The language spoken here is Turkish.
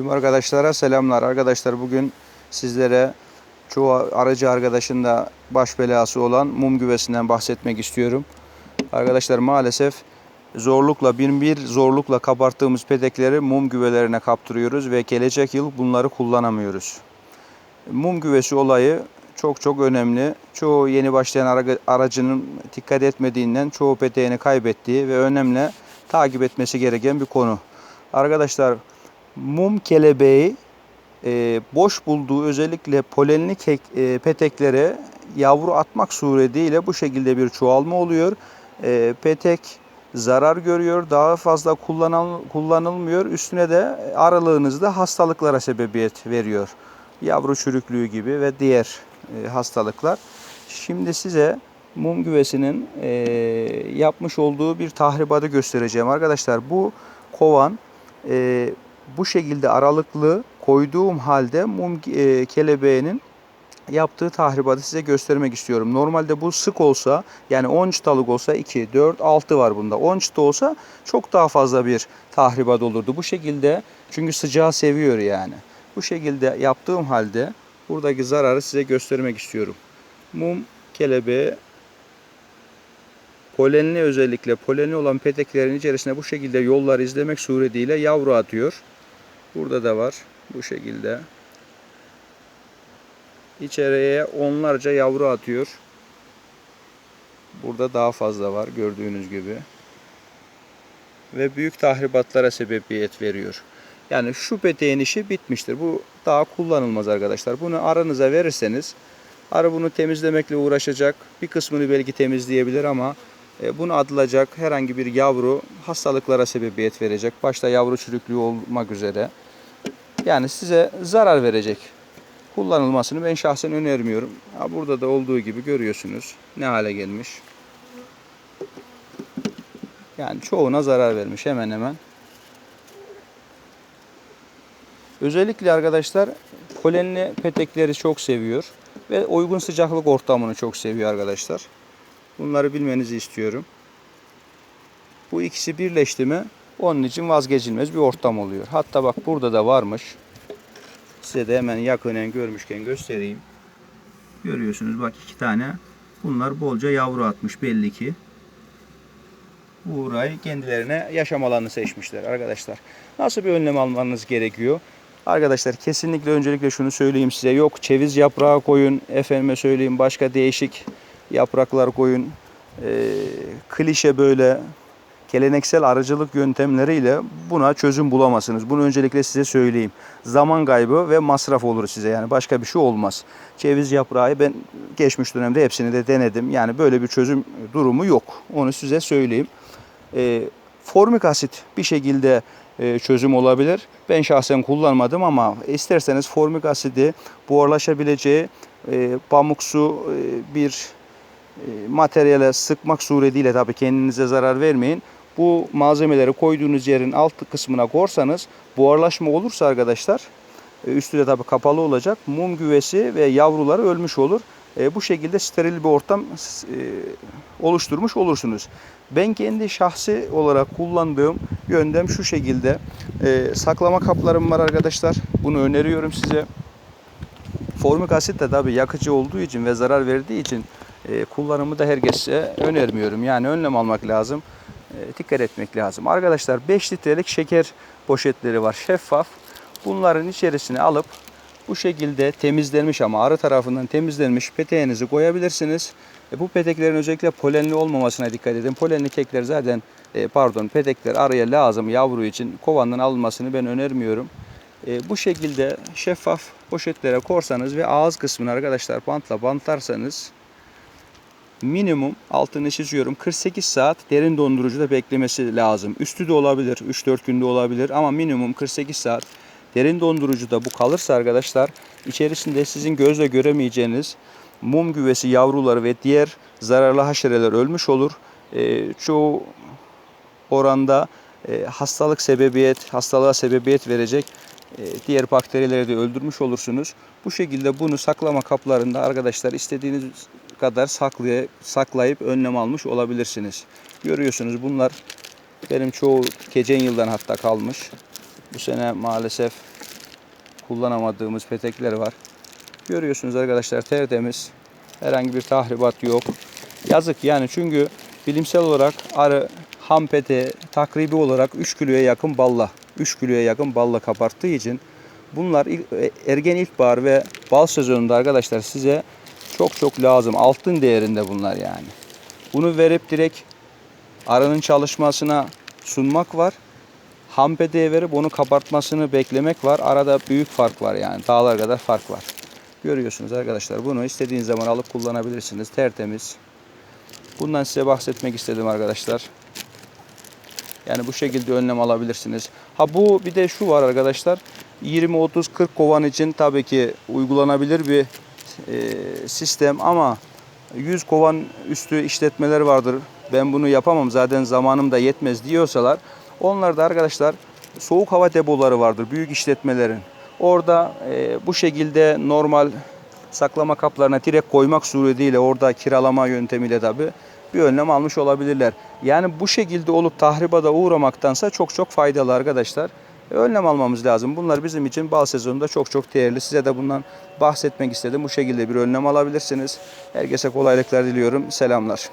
Tüm arkadaşlara selamlar. Arkadaşlar bugün sizlere çoğu aracı arkadaşın da baş belası olan mum güvesinden bahsetmek istiyorum. Arkadaşlar maalesef zorlukla bin bir zorlukla kabarttığımız pedekleri mum güvelerine kaptırıyoruz ve gelecek yıl bunları kullanamıyoruz. Mum güvesi olayı çok çok önemli. Çoğu yeni başlayan ara- aracının dikkat etmediğinden çoğu peteğini kaybettiği ve önemli takip etmesi gereken bir konu. Arkadaşlar mum kelebeği e, boş bulduğu özellikle polenli kek, e, peteklere yavru atmak suretiyle bu şekilde bir çoğalma oluyor. E, petek zarar görüyor, daha fazla kullanıl, kullanılmıyor. Üstüne de aralığınızda hastalıklara sebebiyet veriyor. Yavru çürüklüğü gibi ve diğer e, hastalıklar. Şimdi size mum güvesinin e, yapmış olduğu bir tahribatı göstereceğim. Arkadaşlar bu kovan e, bu şekilde aralıklı koyduğum halde mum e, kelebeğinin yaptığı tahribatı size göstermek istiyorum. Normalde bu sık olsa yani 10 çıtalık olsa 2, 4, 6 var bunda. 10 çıta olsa çok daha fazla bir tahribat olurdu. Bu şekilde çünkü sıcağı seviyor yani. Bu şekilde yaptığım halde buradaki zararı size göstermek istiyorum. Mum kelebeği polenli özellikle polenli olan peteklerin içerisine bu şekilde yollar izlemek suretiyle yavru atıyor. Burada da var bu şekilde. İçeriye onlarca yavru atıyor. Burada daha fazla var gördüğünüz gibi. Ve büyük tahribatlara sebebiyet veriyor. Yani şu peteğin işi bitmiştir. Bu daha kullanılmaz arkadaşlar. Bunu aranıza verirseniz arı bunu temizlemekle uğraşacak. Bir kısmını belki temizleyebilir ama e, bunu atılacak herhangi bir yavru hastalıklara sebebiyet verecek. Başta yavru çürüklüğü olmak üzere. Yani size zarar verecek. Kullanılmasını ben şahsen önermiyorum. Burada da olduğu gibi görüyorsunuz ne hale gelmiş. Yani çoğuna zarar vermiş hemen hemen. Özellikle arkadaşlar polenli petekleri çok seviyor ve uygun sıcaklık ortamını çok seviyor arkadaşlar. Bunları bilmenizi istiyorum. Bu ikisi birleşti mi onun için vazgeçilmez bir ortam oluyor. Hatta bak burada da varmış. Size de hemen yakinen görmüşken göstereyim. Görüyorsunuz bak iki tane. Bunlar bolca yavru atmış belli ki. Burayı kendilerine yaşam alanı seçmişler arkadaşlar. Nasıl bir önlem almanız gerekiyor? Arkadaşlar kesinlikle öncelikle şunu söyleyeyim size. Yok ceviz yaprağı koyun. Efendime söyleyeyim başka değişik yapraklar koyun. Ee, klişe böyle geleneksel arıcılık yöntemleriyle buna çözüm bulamazsınız. Bunu öncelikle size söyleyeyim. Zaman kaybı ve masraf olur size yani başka bir şey olmaz. Ceviz yaprağı ben geçmiş dönemde hepsini de denedim. Yani böyle bir çözüm durumu yok. Onu size söyleyeyim. E, formik asit bir şekilde e, çözüm olabilir. Ben şahsen kullanmadım ama isterseniz formik asidi buharlaşabileceği e, pamuksu e, bir materyale sıkmak suretiyle tabii kendinize zarar vermeyin. Bu malzemeleri koyduğunuz yerin alt kısmına korsanız buharlaşma olursa arkadaşlar e, üstü de tabii kapalı olacak. Mum güvesi ve yavruları ölmüş olur. E, bu şekilde steril bir ortam e, oluşturmuş olursunuz. Ben kendi şahsi olarak kullandığım yöntem şu şekilde. E, saklama kaplarım var arkadaşlar. Bunu öneriyorum size. Formik asit de tabii yakıcı olduğu için ve zarar verdiği için e, kullanımı da herkese önermiyorum. Yani önlem almak lazım. E, dikkat etmek lazım. Arkadaşlar 5 litrelik şeker poşetleri var şeffaf. Bunların içerisine alıp bu şekilde temizlenmiş ama arı tarafından temizlenmiş peteğinizi koyabilirsiniz. E, bu peteklerin özellikle polenli olmamasına dikkat edin. Polenli kekler zaten e, pardon petekler arıya lazım yavru için kovandan alınmasını ben önermiyorum. E, bu şekilde şeffaf poşetlere korsanız ve ağız kısmını arkadaşlar bantla bantlarsanız minimum altını çiziyorum 48 saat derin dondurucuda beklemesi lazım. Üstü de olabilir 3-4 günde olabilir ama minimum 48 saat derin dondurucuda bu kalırsa arkadaşlar içerisinde sizin gözle göremeyeceğiniz mum güvesi yavruları ve diğer zararlı haşereler ölmüş olur. E, çoğu oranda e, hastalık sebebiyet, hastalığa sebebiyet verecek e, diğer bakterileri de öldürmüş olursunuz. Bu şekilde bunu saklama kaplarında arkadaşlar istediğiniz kadar saklay saklayıp önlem almış olabilirsiniz. Görüyorsunuz bunlar benim çoğu geçen yıldan hatta kalmış. Bu sene maalesef kullanamadığımız petekler var. Görüyorsunuz arkadaşlar tertemiz. Herhangi bir tahribat yok. Yazık yani çünkü bilimsel olarak arı ham pete takribi olarak 3 kiloya yakın balla 3 kiloya yakın balla kabarttığı için bunlar ilk- e, ergen ilkbahar ve bal sezonunda arkadaşlar size çok çok lazım. Altın değerinde bunlar yani. Bunu verip direkt arının çalışmasına sunmak var. Ham peteğe verip onu kabartmasını beklemek var. Arada büyük fark var yani. Dağlar kadar fark var. Görüyorsunuz arkadaşlar. Bunu istediğiniz zaman alıp kullanabilirsiniz. Tertemiz. Bundan size bahsetmek istedim arkadaşlar. Yani bu şekilde önlem alabilirsiniz. Ha bu bir de şu var arkadaşlar. 20 30 40 kovan için tabii ki uygulanabilir bir e, sistem ama 100 kovan üstü işletmeler vardır. Ben bunu yapamam zaten zamanım da yetmez diyorsalar onlar da arkadaşlar soğuk hava depoları vardır büyük işletmelerin. Orada e, bu şekilde normal saklama kaplarına direkt koymak suretiyle orada kiralama yöntemiyle tabi bir önlem almış olabilirler. Yani bu şekilde olup tahribata uğramaktansa çok çok faydalı arkadaşlar. E, Önlem almamız lazım. Bunlar bizim için bal sezonunda çok çok değerli. Size de bundan bahsetmek istedim. Bu şekilde bir önlem alabilirsiniz. Herkese kolaylıklar diliyorum. Selamlar.